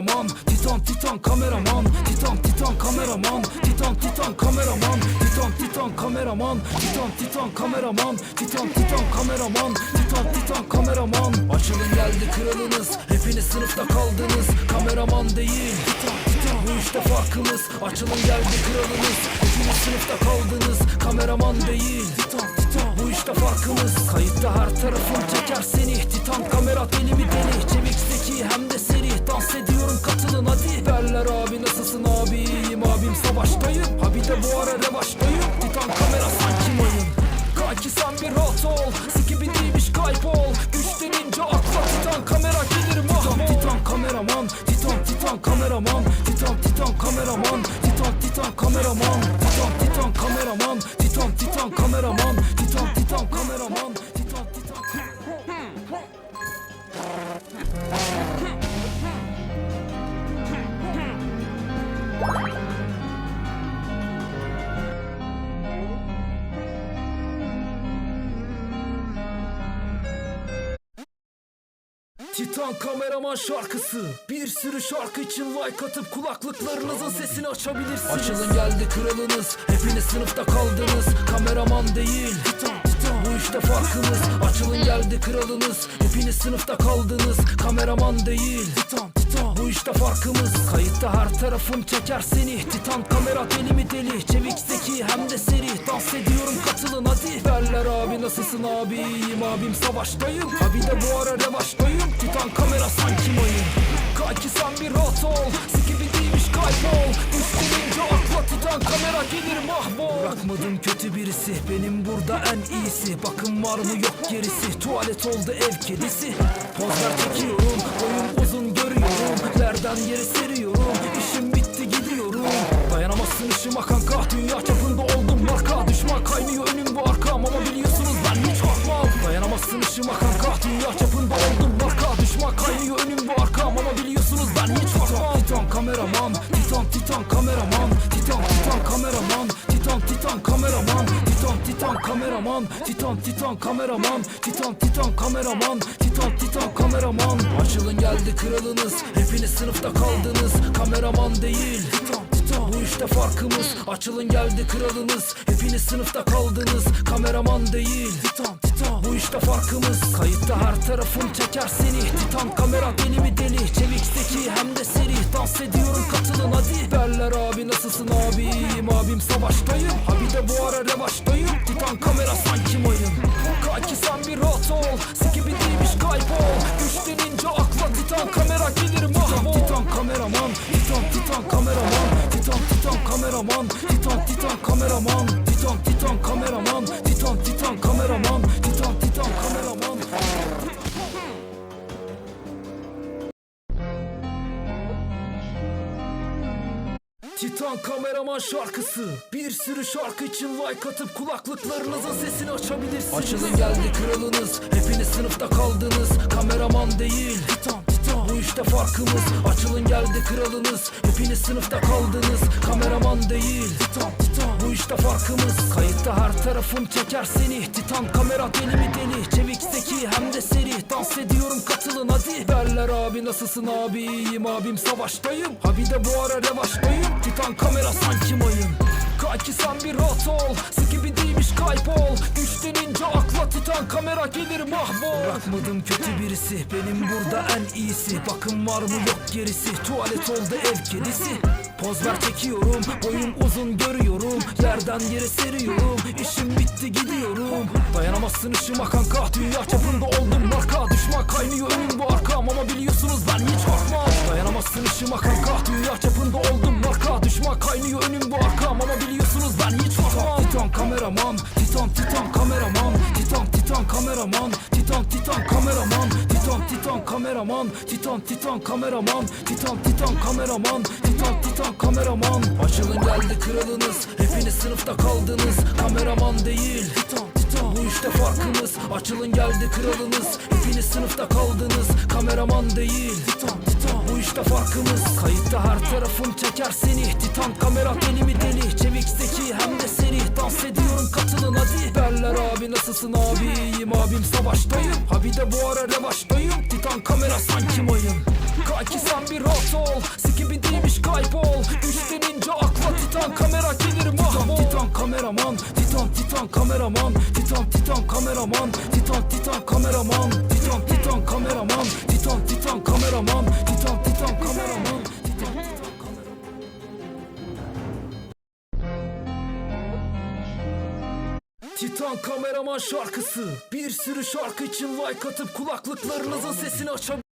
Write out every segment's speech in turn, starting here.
Aman Titan titan kameraman. Titan titan kameraman. Titan titan kameraman. Titan titan kameraman. Titan titan kameraman. Titan titan kameraman. Titan titan kameraman. Açılın geldi kralınız. Hepiniz sınıfta kaldınız. Kameraman değil. Titan titan bu işte farkımız. Açılın geldi kralınız. Hepiniz sınıfta kaldınız. Kameraman değil. Titan titan bu işte farkımız. Kayıtta her tarafım çeker seni. Titan kamera deli mi Titan kameraman şarkısı. Bir sürü şarkı için like atıp kulaklıklarınızın sesini açabilirsiniz. Açılın geldi kralınız. Hepiniz sınıfta kaldınız. Kameraman değil. Bu işte farkımız. Açılın geldi kralınız. Hepiniz sınıfta kaldınız. Kameraman değil. Titan Titan bu işte farkımız. Kayıtta her tarafım çeker seni. Titan kamera deli mi deli. Çevik zeki hem de seri. Dans ediyorum katılın hadi. Derler abi nasılsın abi? İyiyim abim savaştayım. Ha bir de bu ara revaçtayım. Titan kamera sanki mayın Kanki sen bir rahat ol. Sikibi değilmiş kaybol. Üstlenince akla titan kamera gelir mahvol Bırakmadım kötü birisi Benim burada en iyisi. Bakın var mı yok gerisi Tuvalet oldu ev kedisi. Pozlar çekiyorum Boyum uzun görüyorum. Lerden yere seriyorum İşim bitti gidiyorum. Dayanamazsın ışıma kanka Dünya çapında oldum marka. Düşman kaynıyor önüm bu arkam Ama biliyorsunuz ben hiç korkmam. Dayanamazsın ışıma kanka Dünya çapında oldum marka. Düşman kaynıyor önüm bu arkam Ama biliyorsunuz ben hiç korkmam. Titan kameraman Titan titan kameraman Titan titan kameraman Titan titan kameraman Titan titan kameraman Titan titan kameraman Titan titan kameraman Titan titan kameraman. Açılın geldi kralınız Hepiniz sınıfta kaldınız. Kameraman değil Titan titan. Bu işte farkımız. Açılın geldi kralınız Hepiniz sınıfta kaldınız. Kameraman değil Titan titan. Bu işte farkımız. Kayıtta her tarafım çeker seni. Titan kamera deli mi deli? Çevik hem de seri. Dans ediyorum katılın hadi Derler abi nasılsın abi? İyiyim abim savaştayım. Ha bir de bu ara revaçtayım. Titan kamera sanki mayın Kanki sen bir rahat ol. Sikibi değilmiş kaybol. Güçlenince akla titan kamera gelir mahvol. Titan kameraman Titan titan kameraman. Titan titan kameraman. Titan titan kameraman. Titan titan kameraman Titan kameraman şarkısı. Bir sürü şarkı için like atıp kulaklıklarınızın sesini açabilirsiniz. Açılın geldi kralınız. Hepiniz sınıfta kaldınız. Kameraman değil. Titan Titan. Bu işte farkımız. Açılın geldi kralınız. Hepiniz sınıfta kaldınız. Kameraman değil. Titan Titan. Bu işte farkımız. Kayıtta her tarafım çeker seni. Titan kamera deli mi deli? Çevik zeki hem de hadi Derler abi nasılsın abi? İyiyim abim savaştayım. Ha bir de bu ara revaçtayım. Titan kamera sanki mayın. Kanki sen bir rahat ol. Sikibi değilmiş kaybol. Güçlenince akla titan kamera gelir mahvol. Bırakmadım kötü birisi Benim burada en iyisi. Bakın var mı yok gerisi. Tuvalet oldu ev kedisi. Poz ver çekiyorum. Boyum uzun görüyorum. Yerden yere seriyorum. İşim bitti gidiyorum Dayanamazsın ışıma kanka Dünya çapında oldum. Marka Düşman kaynıyor önüm bu arkam Ama biliyorsunuz ben hiç korkmam. Dayanamazsın ışıma kanka Dünya çapında oldum. Marka Düşman kaynıyor önüm bu arkam Ama biliyorsunuz ben hiç korkmam. Titan kameraman Titan titan kameraman. Titan titan kameraman. Titan titan kameraman. Titan titan kameraman. Titan titan kameraman. Titan titan kameraman. Titan titan kameraman. Açılın geldi kralınız. Hepiniz sınıfta kaldınız. Kameraman değil. Titan titan. Bu işte farkımız. Açılın geldi kralınız. Hepiniz sınıfta kaldınız. Kameraman değil. Titan titan işte farkımız. Kayıtta her tarafım çeker seni. Titan kamera deli mi deli? Çevik zeki hem de seri Dans ediyorum katılın hadi. Derler abi nasılsın abi? İyiyim abim savaştayım. Ha bir de bu ara revaçtayım. Titan kamera sanki mayın Kanki sen bir rahat ol. Skibi değilmiş kaybol Güçlenince akla titan kamera gelir mahvol. Titan kameraman. Titan titan kameraman. Titan titan kameraman. Titan titan kameraman kameraman şarkısı. Bir sürü şarkı için like atıp kulaklıklarınızın sesini açabilirsiniz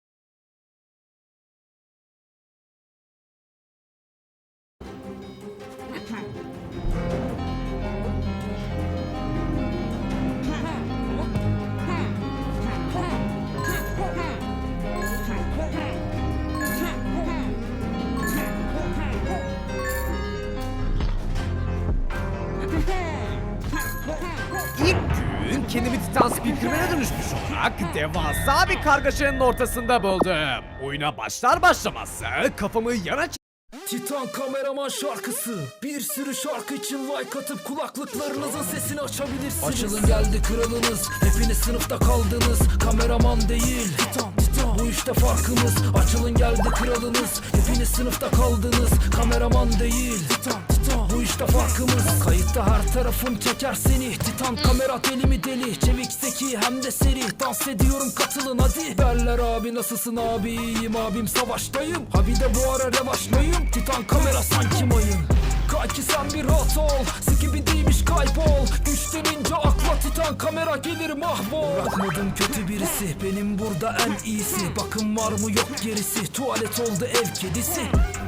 devasa bir kargaşanın ortasında buldum. Oyuna başlar başlamaz kafamı yana ç- Titan kameraman şarkısı. Bir sürü şarkı için like atıp kulaklıklarınızın sesini açabilirsiniz. Açılın geldi kralınız. Hepiniz sınıfta kaldınız. Kameraman değil. Titan Titan Bu işte farkımız. Açılın geldi kralınız. Hepiniz sınıfta kaldınız. Kameraman değil. Titan Titan. Bu işte farkımız. Kayıtta her tarafım çeker seni. Titan kamera deli mi deli? Çevik zeki hem de seri. Dans ediyorum katılın hadi. Berler abi nasılsın abi? İyiyim abim savaştayım. Ha bir de bu ara revaçlayım Titan kamera sanki mayın Kanki sen bir rahat ol Skibi değilmiş kaybol. Güçlenince akla titan kamera gelir mahvol. Bırakmadım kötü birisi Benim burada en iyisi. Bakın var mı yok gerisi Tuvalet oldu ev kedisi.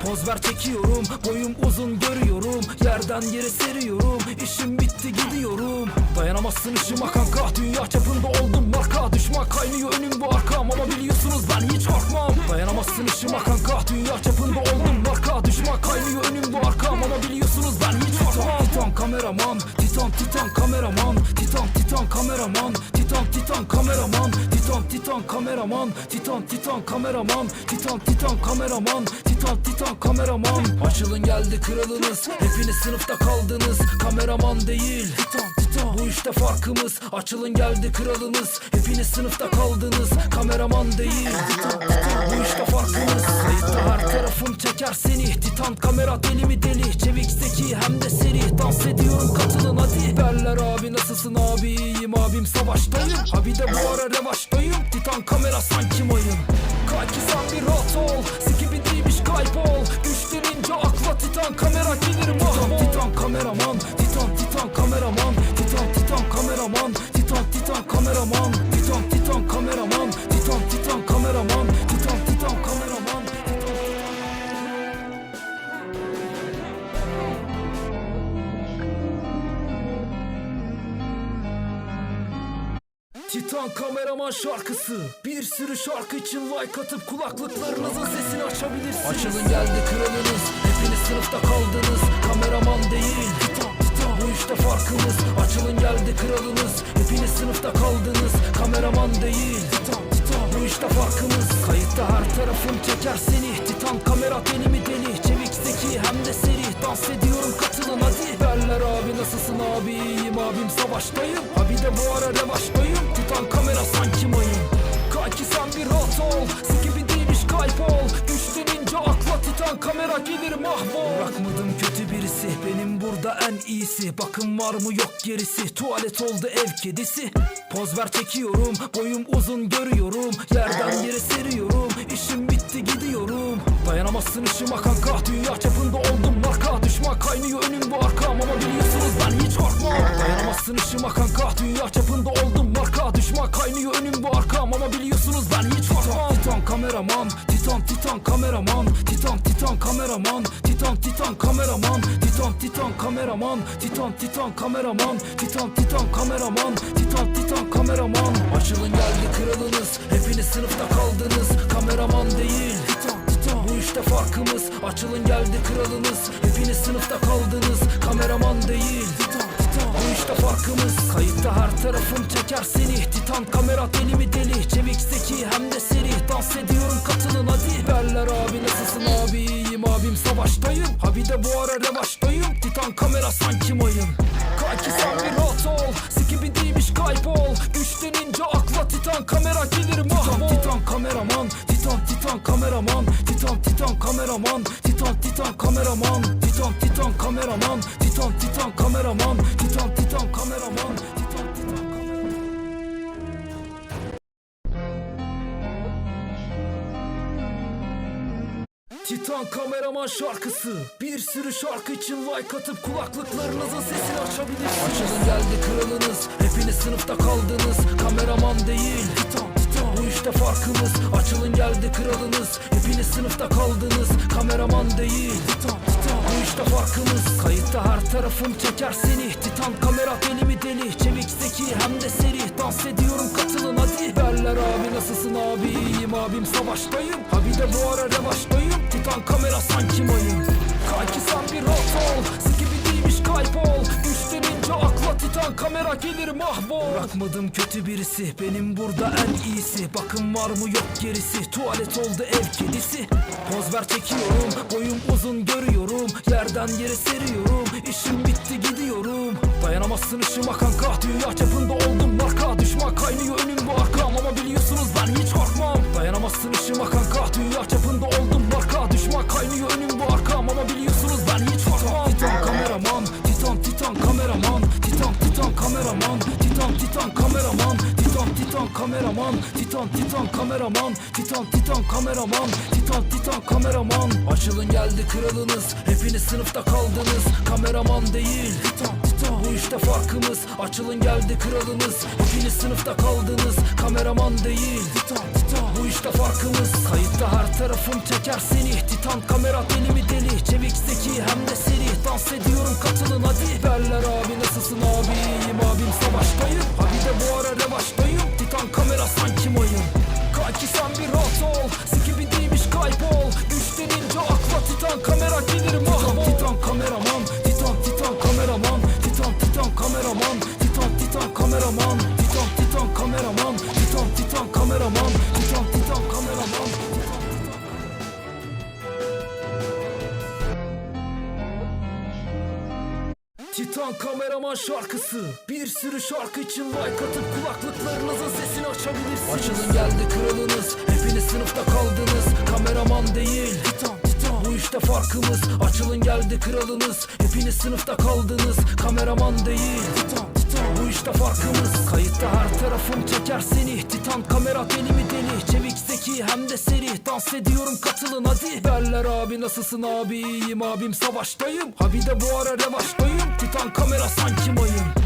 Poz ver çekiyorum Boyum uzun görüyorum. Yerden yere seriyorum İşim bitti gidiyorum. Dayanamazsın ışıma kanka Dünya Titan titan kameraman. Titan titan kameraman. Titan titan kameraman. Açılın geldi kralınız. Hepiniz sınıfta kaldınız. Kameraman değil. Titan işte farkımız Açılın geldi kralınız Hepiniz sınıfta kaldınız Kameraman değil. Titan Bu işte farkımız. Kayıtta her tarafım çeker seni. Titan kamera deli mi deli? Çevik zeki hem de seri. Dans ediyorum katılın hadi. Berler abi nasılsın abi? İyiyim abim savaştayım. Ha bir de bu ara revaçtayım. Titan kamera sanki mayın Kanki sen bir rahat ol. Skibi değilmiş kaybol Güçlenince akla titan kamera gelir mahvol. Titan kameraman şarkısı. Bir sürü şarkı için like atıp kulaklıklarınızın sesini açabilirsiniz. Açılın geldi kralınız. Hepiniz sınıfta kaldınız. Kameraman değil. Bu işte farkımız Açılın geldi kralınız. Hepiniz sınıfta kaldınız. Kameraman değil. Bu işte farkımız Kayıtta her tarafım çeker seni. Titan kamera deli mi deli zeki hem de seri. Dans ediyorum katılın hadi. Berler abi nasılsın abi? İyiyim abim savaştayım. Ha bir de bu ara revaçtayım Titan kamera sanki mayın. Kanki sen bir rahat ol. Skibi değilmiş kaybol. Güçlenince akla titan kamera gelir mahvol. Bırakmadım kötü birisi Benim burada en iyisi. Bakın var mı? Yok gerisi. Tuvalet oldu ev kedisi. Poz ver çekiyorum. Boyum uzun görüyorum. Yerden yere seriyorum. İşim bitti gidiyorum Dayanamazsın ışıma kanka. Dünya çapında oldum marka. Düşman kaynıyor önüm bu arkam Ama biliyorsunuz ben hiç korkmam. Dayanamazsın ışıma kanka. Dünya çapında oldum marka. Düşman kaynıyor önüm bu arkam Ama biliyorsunuz ben hiç korkmam. Titan kameraman Titan titan kameraman. Titan titan kameraman Titan titan kameraman. Titan titan kameraman Titan titan kameraman. Titan titan kameraman Titan titan kameraman. Açılın geldi kralınız. Hepiniz sınıfta kaldınız. Kameraman değil. Titan işte farkımız Açılın geldi kralınız. Hepiniz sınıfta kaldınız Kameraman değil. Bu işte farkımız. Kayıtta her tarafım çeker seni. Titan kamera deli mi deli? Çevik zeki hem de seri. Dans ediyorum katılın hadi. Berler abi nasılsın abi? İyiyim abim savaştayım. Ha bir de bu ara revaçtayım. Titan kamera sanki mayın. Kanki sen bir rahat ol. Skibi değilmiş kaybol Güçlenince akla titan kamera gelir mahvol. Titan, titan kameraman Titan titan kameraman. Titan titan kameraman. Titan titan kameraman. Titan titan kameraman. Titan titan kameraman. Titan titan kameraman. Titan titan Titan kameraman şarkısı. Bir sürü şarkı için like atıp kulaklıklarınızın sesini açabilirsiniz. Açılın geldi kralınız. Hepiniz sınıfta kaldınız. Kameraman değil. Titan işte farkımız Açılın geldi kralınız. Hepiniz sınıfta kaldınız Kameraman değil. Titan Titan. Bu işte farkımız. Kayıtta her tarafım çeker seni. Titan kamera deli mi deli? Çevik zeki hem de seri. Dans ediyorum katılın hadi. Derler abi nasılsın abi? İyiyim abim savaştayım. Ha bir de bu ara revaçtayım Titan kamera sanki mayın Kanki sen bir rahat ol. Skibi değilmiş kaybol Güçlenince akla titan kamera gelir mahvol. Bırakmadım kötü birisi Benim burada en iyisi. Bakın var mı yok gerisi Tuvalet oldu ev kedisi. Poz ver çekiyorum Boyum uzun görüyorum. Yerden yere seriyorum İşim bitti gidiyorum. Dayanamazsın ışıma kanka Dünya çapında oldum marka. Düşman kaynıyor önüm bu arkam. Ama biliyorsunuz ben hiç korkmam. Dayanamazsın ışıma kanka Dünya çapında Titan titan kameraman Titan titan kameraman Titan titan kameraman Titan titan kameraman Titan titan kameraman. Açılın geldi kralınız Hepiniz sınıfta kaldınız. Kameraman değil Titan titan Bu işte farkımız. Açılın geldi kralınız Hepiniz sınıfta kaldınız. Kameraman değil Titan titan Bu işte farkımız. Kayıtta her tarafım çeker seni. Titan kamera deli mi deli? Çevik zeki hem de seri. Dans ediyorum katılın hadi. Derler abi nasılsın abi? İyiyim abim savaştayım. Ha bir de bu ara revaçtayım Kameraman şarkısı. Bir sürü şarkı için like atıp kulaklıklarınızın sesini açabilirsiniz. Açılın geldi kralınız Hepiniz sınıfta kaldınız. Kameraman değil Titan. Bu işte farkımız. Açılın geldi kralınız Hepiniz sınıfta kaldınız. Kameraman değil Titan Bu işte farkımız. Kayıtta her tarafım çeker seni. Titan kamera deli mi deli? Çevik zeki hem de seri. Dans ediyorum katılın hadi. Derler abi nasılsın abi? İyiyim abim savaştayım. Ha bir de bu ara revaçtayım. Titan kamera sanki mayın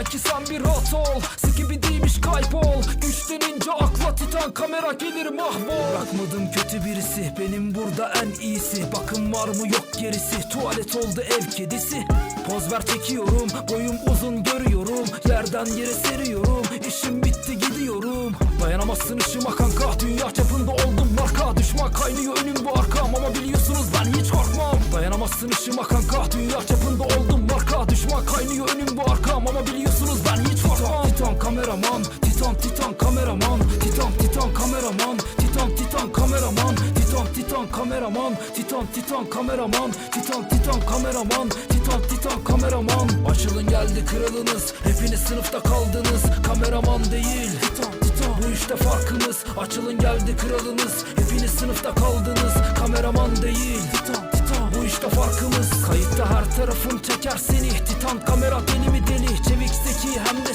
Kanki sen bir rahat ol Skibi değilmiş kaybol Güçlenince akla titan kamera gelir mahvol. Bırakmadım kötü birisi Benim burada en iyisi. Bakın var mı yok gerisi Tuvalet oldu ev kedisi. Poz ver çekiyorum Boyum uzun görüyorum. Yerden yere seriyorum İşim bitti gidiyorum. Dayanamazsın ışıma kanka Dünya çapında oldum marka. Düşman kaynıyor önüm bu arkam Ama biliyorsunuz ben hiç korkmam. Dayanamazsın ışıma kanka Dünya çapında oldum marka. Düşman kaynıyor önüm bu arkam Ama biliyorsunuz Titan kameraman Titan titan kameraman Titan titan kameraman. Açılın geldi kralınız Hepiniz sınıfta kaldınız. Kameraman değil Titan titan. Bu işte farkımız Açılın geldi kralınız. Hepiniz sınıfta kaldınız Kameraman değil Titan titan. Bu işte farkımız Kayıtta her tarafım çeker seni. Titan kamera deli mi deli? Çevik zeki hem de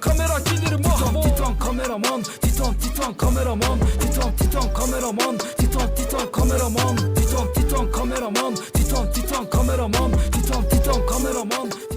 kamera gelir mahvol Titan, titan kameraman Titan titan kameraman Titan titan kameraman Titan titan kameraman Titan titan kameraman Titan titan kameraman Titan titan kameraman